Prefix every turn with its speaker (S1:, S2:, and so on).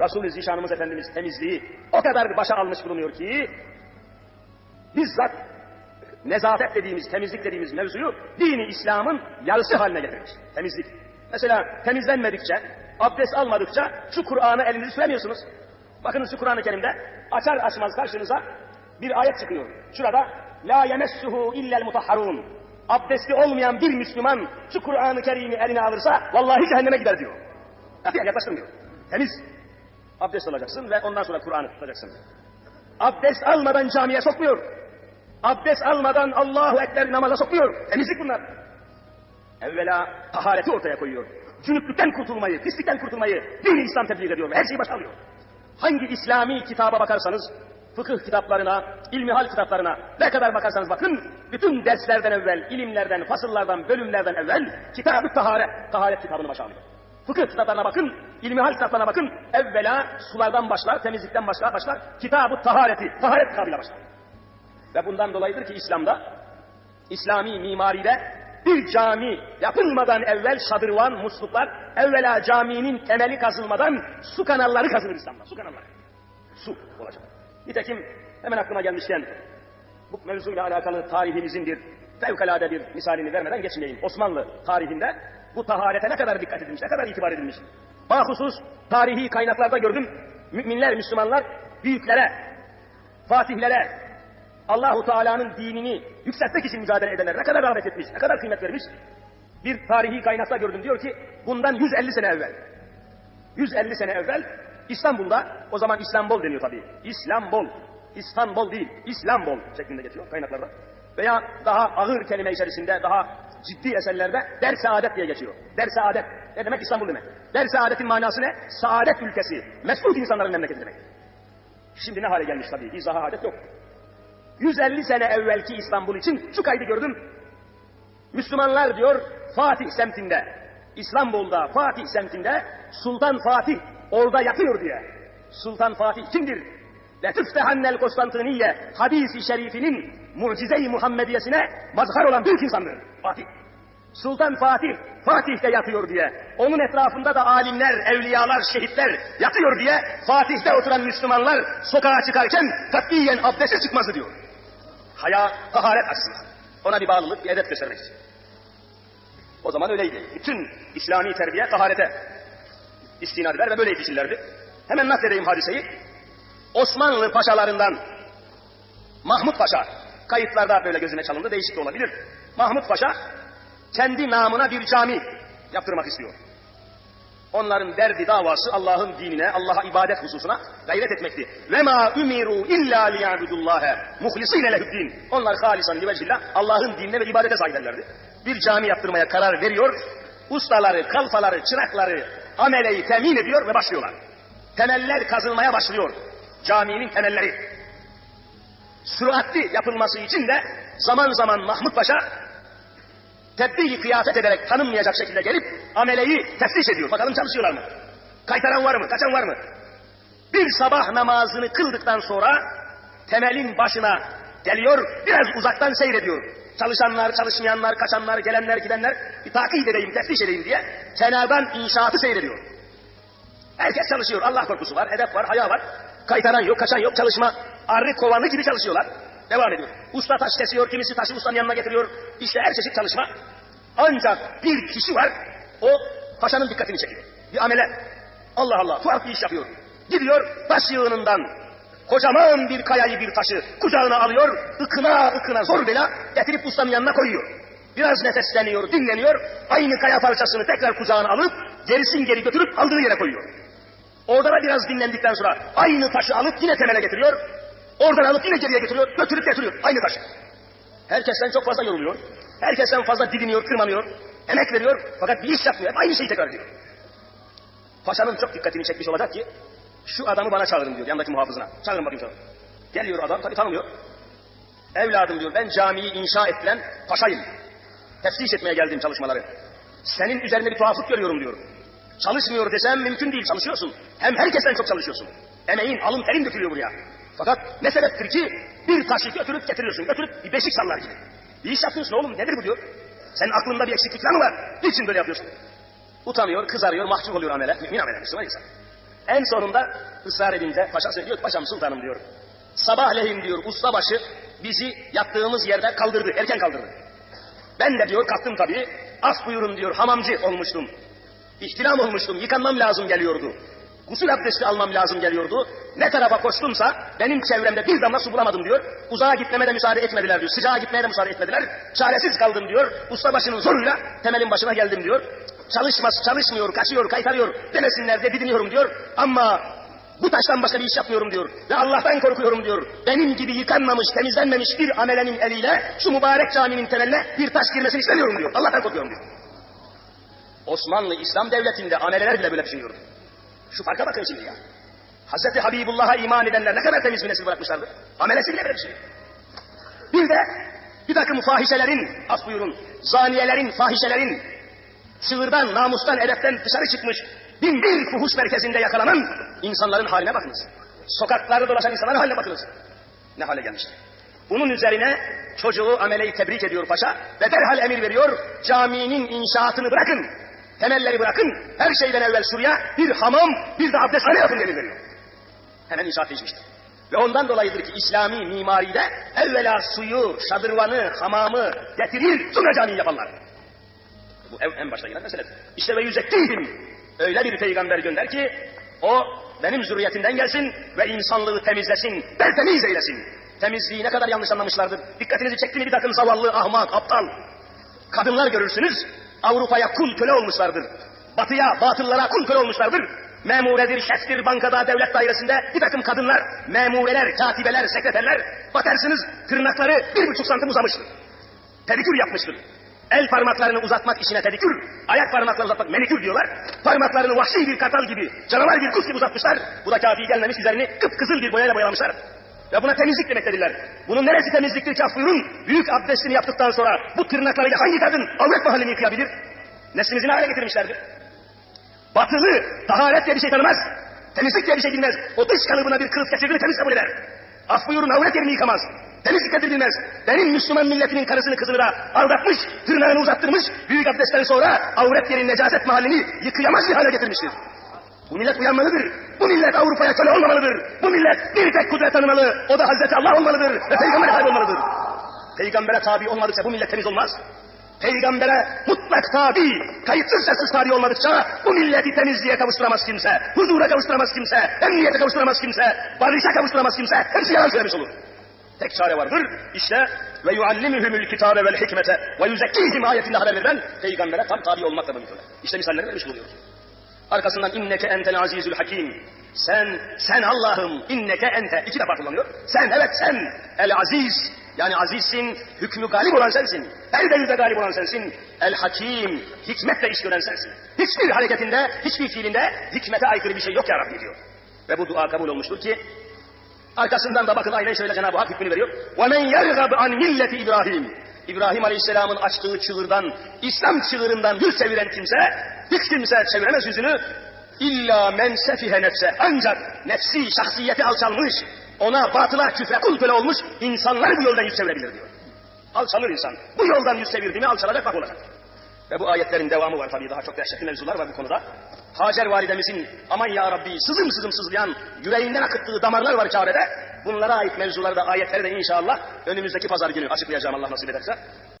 S1: Resul-i Zişanımız Efendimiz temizliği o kadar başa almış bulunuyor ki bizzat nezafet dediğimiz, temizlik dediğimiz mevzuyu dini İslam'ın yarısı haline getirmiş. Temizlik. Mesela temizlenmedikçe, abdest almadıkça şu Kur'an'ı elinizi süremiyorsunuz. Bakınız şu Kur'an-ı Kerim'de açar açmaz karşınıza bir ayet çıkıyor. Şurada la yemessuhu illel mutahharun. Abdesti olmayan bir Müslüman şu Kur'an-ı Kerim'i eline alırsa vallahi cehenneme gider diyor. Yaklaştırmıyor. Temiz. Abdest alacaksın ve ondan sonra Kur'an'ı tutacaksın. Abdest almadan camiye sokmuyor. Abdest almadan Allahu Ekber namaza sokmuyor. Temizlik bunlar. Evvela tahareti ortaya koyuyor. Cünüplükten kurtulmayı, pislikten kurtulmayı dini İslam tebliğ ediyor her şeyi başa. Hangi İslami kitaba bakarsanız, fıkıh kitaplarına, ilmihal kitaplarına ne kadar bakarsanız bakın, bütün derslerden evvel, ilimlerden, fasıllardan, bölümlerden evvel kitab-ı taharet, taharet kitabını başa. Fıkıh kitaplarına bakın, ilmihal kitaplarına bakın, evvela sulardan başlar, temizlikten başlar, başlar, kitab-ı tahareti, taharet kitabıyla başlar. Ve bundan dolayıdır ki İslam'da, İslami mimaride bir cami yapılmadan evvel şadırvan, musluklar, evvela caminin temeli kazılmadan su kanalları kazılır İslam'da. Su kanalları. Su olacak. Nitekim hemen aklıma gelmişken bu mevzuyla alakalı tarihimizin bir fevkalade bir misalini vermeden geçmeyeyim. Osmanlı tarihinde bu taharete ne kadar dikkat edilmiş, ne kadar itibar edilmiş. Bahusus tarihi kaynaklarda gördüm. Müminler, Müslümanlar büyüklere, fatihlere, Allahu Teala'nın dinini yükseltmek için mücadele edenler ne kadar rağbet etmiş, ne kadar kıymet vermiş. Bir tarihi kaynakta gördüm diyor ki bundan 150 sene evvel 150 sene evvel İstanbul'da o zaman İstanbul deniyor tabii. İslambol. İstanbul değil, İslambol şeklinde geçiyor kaynaklarda. Veya daha ağır kelime içerisinde, daha ciddi eserlerde der saadet diye geçiyor. Der saadet. Ne demek İstanbul demek? Der saadetin manası ne? Saadet ülkesi. Mesut insanların memleketi demek. Şimdi ne hale gelmiş tabii. İzahı adet yok. 150 sene evvelki İstanbul için şu kaydı gördüm. Müslümanlar diyor Fatih semtinde, İstanbul'da Fatih semtinde Sultan Fatih orada yatıyor diye. Sultan Fatih kimdir? Letüftehannel Konstantiniye hadisi şerifinin mucize-i Muhammediyesine mazhar olan büyük insandır. Fatih. Sultan Fatih, Fatih'te yatıyor diye. Onun etrafında da alimler, evliyalar, şehitler yatıyor diye Fatih'te oturan Müslümanlar sokağa çıkarken katiyen abdeste çıkmazdı diyor. Haya, taharet açısından. Ona bir bağlılık, bir edep göstermek için. O zaman öyleydi. Bütün İslami terbiye taharete istinad eder ve böyle yetişirlerdi. Hemen nakledeyim hadiseyi. Osmanlı paşalarından Mahmut Paşa, kayıtlarda böyle gözüme çalındı, değişik de olabilir. Mahmut Paşa kendi namına bir cami yaptırmak istiyor. Onların derdi davası Allah'ın dinine, Allah'a ibadet hususuna gayret etmekti. Ve ma umiru illa liyabudullaha muhlisine lehuddin. Onlar halisan livecillah Allah'ın dinine ve ibadete sahiderlerdi. Bir cami yaptırmaya karar veriyor. Ustaları, kalfaları, çırakları, ameleyi temin ediyor ve başlıyorlar. Temeller kazılmaya başlıyor. Caminin temelleri. Süratli yapılması için de zaman zaman Mahmut Paşa tebdili kıyafet ederek tanınmayacak şekilde gelip ameleyi teftiş ediyor. Bakalım çalışıyorlar mı? Kaytaran var mı? Kaçan var mı? Bir sabah namazını kıldıktan sonra temelin başına geliyor, biraz uzaktan seyrediyor. Çalışanlar, çalışmayanlar, kaçanlar, gelenler, gidenler bir takip edeyim, teftiş edeyim diye kenardan inşaatı seyrediyor. Herkes çalışıyor. Allah korkusu var, hedef var, haya var. Kaytaran yok, kaçan yok, çalışma. Arı kovanı gibi çalışıyorlar. Devam ediyor. Usta taş kesiyor, kimisi taşı ustanın yanına getiriyor. İşte her çeşit çalışma. Ancak bir kişi var, o paşanın dikkatini çekiyor. Bir amele. Allah Allah, tuhaf bir iş yapıyor. Gidiyor, taş yığınından kocaman bir kayayı bir taşı kucağına alıyor, ıkına ıkına zor bela getirip ustanın yanına koyuyor. Biraz nefesleniyor, dinleniyor, aynı kaya parçasını tekrar kucağına alıp gerisin geri götürüp aldığı yere koyuyor. Orada da biraz dinlendikten sonra aynı taşı alıp yine temele getiriyor, Oradan alıp yine geriye getiriyor, götürüp getiriyor. Aynı taş. Herkesten çok fazla yoruluyor. Herkesten fazla didiniyor, kırmanıyor. Emek veriyor fakat bir iş yapmıyor. Hep aynı şeyi tekrar ediyor. Paşanın çok dikkatini çekmiş olacak ki şu adamı bana çağırın diyor yanındaki muhafızına. Çağırın bakayım çağırın. Geliyor adam tabii tanımıyor. Evladım diyor ben camiyi inşa ettiren paşayım. Tefsiş etmeye geldiğim çalışmaları. Senin üzerinde bir tuhaflık görüyorum diyor. Çalışmıyor desem mümkün değil çalışıyorsun. Hem herkesten çok çalışıyorsun. Emeğin, alın terin dökülüyor buraya. Fakat ne sebeptir ki bir taşı götürüp getiriyorsun, götürüp bir beşik sallar gibi. Bir iş yapıyorsun oğlum, nedir bu diyor. Senin aklında bir eksiklik falan mı var? Niçin böyle yapıyorsun? Utanıyor, kızarıyor, mahcup oluyor amele. Mümin amele, Müslüman insan. En sonunda ısrar edince paşa söylüyor, paşam sultanım diyor. Sabahleyin diyor ustabaşı bizi yattığımız yerde kaldırdı, erken kaldırdı. Ben de diyor kalktım tabii. Af buyurun diyor hamamcı olmuştum. İhtilam olmuştum, yıkanmam lazım geliyordu. Gusül abdesti almam lazım geliyordu. Ne tarafa koştumsa benim çevremde bir damla su bulamadım diyor. Uzağa gitmeme de müsaade etmediler diyor. Sıcağa gitmeye de müsaade etmediler. Çaresiz kaldım diyor. Ustabaşının zoruyla temelin başına geldim diyor. Çalışmaz, çalışmıyor, kaçıyor, kaytarıyor demesinler diye didiniyorum diyor. Ama bu taştan başka bir iş yapmıyorum diyor. Ve Allah'tan korkuyorum diyor. Benim gibi yıkanmamış, temizlenmemiş bir amelenin eliyle şu mübarek caminin temeline bir taş girmesini istemiyorum diyor. Allah'tan korkuyorum diyor. Osmanlı İslam Devleti'nde ameleler bile böyle düşünüyordu. Şu farka bakın şimdi ya. Hazreti Habibullah'a iman edenler ne kadar temiz bir nesil bırakmışlardı. Amelesi bile böyle bir şey. De bir takım fahişelerin, af buyurun, zaniyelerin, fahişelerin, sığırdan, namustan, edepten dışarı çıkmış bin bir fuhuş merkezinde yakalanan insanların haline bakınız. Sokaklarda dolaşan insanların haline bakınız. Ne hale gelmişti. Bunun üzerine çocuğu ameleyi tebrik ediyor paşa ve derhal emir veriyor. Caminin inşaatını bırakın. Temelleri bırakın. Her şeyden evvel şuraya bir hamam, bir de abdesthane yapın emir veriyor. Hemen inşaat değişmiştir. Ve ondan dolayıdır ki İslami mimaride evvela suyu, şadırvanı, hamamı getirir, sonra camiyi yaparlar. Bu en, en başta gelen meseledir. İşte ve yüzekkihim. Öyle bir peygamber gönder ki o benim zürriyetimden gelsin ve insanlığı temizlesin, tertemiz eylesin. Temizliği ne kadar yanlış anlamışlardır. Dikkatinizi çekti mi bir takım zavallı, ahmak, aptal. Kadınlar görürsünüz Avrupa'ya kul köle olmuşlardır. Batıya, batıllara kul köle olmuşlardır. Memuredir, şeftir, bankada, devlet dairesinde bir takım kadınlar, memureler, katibeler, sekreterler, bakarsınız tırnakları bir buçuk santim uzamıştır. Pedikür yapmıştır. El parmaklarını uzatmak işine pedikür, ayak parmaklarını uzatmak menikür diyorlar. Parmaklarını vahşi bir kartal gibi, canavar bir kuş gibi uzatmışlar. Bu da kafi gelmemiş üzerini kıpkızıl bir boyayla boyamışlar. Ve buna temizlik demek dediler. Bunun neresi temizliktir ki buyurun? Büyük abdestini yaptıktan sonra bu tırnaklarıyla hangi kadın avret mahallini yıkayabilir? Neslimizi ne hale getirmişlerdir? Batılı taharet diye bir şey tanımaz. Temizlik diye bir şey bilmez. O dış kalıbına bir kılıf geçirdiğini temiz kabul eder. Af buyurun avret yerini yıkamaz. Temizlik nedir bilmez. Benim Müslüman milletinin karısını kızını da aldatmış, tırnağını uzattırmış, büyük abdestten sonra avret yerin necaset mahallini yıkayamaz bir hale getirmiştir. Bu millet uyanmalıdır. Bu millet Avrupa'ya köle olmamalıdır. Bu millet bir tek kudret tanımalı. O da Hazreti Allah olmalıdır ve peygambere tabi olmalıdır. Peygambere tabi olmadıkça bu millet temiz olmaz. Peygambere mutlak tabi, kayıtsız şartsız tabi olmadıkça bu milleti temizliğe kavuşturamaz kimse, huzura kavuşturamaz kimse, emniyete kavuşturamaz kimse, barışa kavuşturamaz kimse, hepsi yalan söylemiş olur. Tek çare vardır. İşte ve yuallimuhumul kitabe vel hikmete ve yuzekkihim ayetinde haber verilen peygambere tam tabi olmakla mümkün. İşte misallerini vermiş bulunuyoruz. Arkasından inneke entel azizül hakim. Sen, sen Allah'ım inneke ente. iki defa kullanıyor. Sen evet sen el aziz. Yani azizsin, hükmü galip olan sensin. Her devirde galip olan sensin. El hakim, hikmetle iş gören sensin. Hiçbir hareketinde, hiçbir fiilinde hikmete aykırı bir şey yok ya Rabbi diyor. Ve bu dua kabul olmuştur ki arkasından da bakın aynen şöyle Cenab-ı Hak hükmünü veriyor. وَمَنْ يَرْغَبْ عَنْ مِلَّةِ İbrahim. İbrahim Aleyhisselam'ın açtığı çığırdan, İslam çığırından yüz çeviren kimse, hiç kimse çeviremez yüzünü. İlla men sefihe nefse. Ancak nefsi, şahsiyeti alçalmış, ona batıla küfre kul köle olmuş insanlar bu yoldan yüz çevirebilir diyor. Alçalır insan. Bu yoldan yüz çevirdi mi alçalacak bak olacak. Ve bu ayetlerin devamı var tabii daha çok dehşetli mevzular var bu konuda. Hacer validemizin aman ya Rabbi sızım sızım sızlayan yüreğinden akıttığı damarlar var Kabe'de. Bunlara ait mevzuları da ayetleri de inşallah önümüzdeki pazar günü açıklayacağım Allah nasip ederse.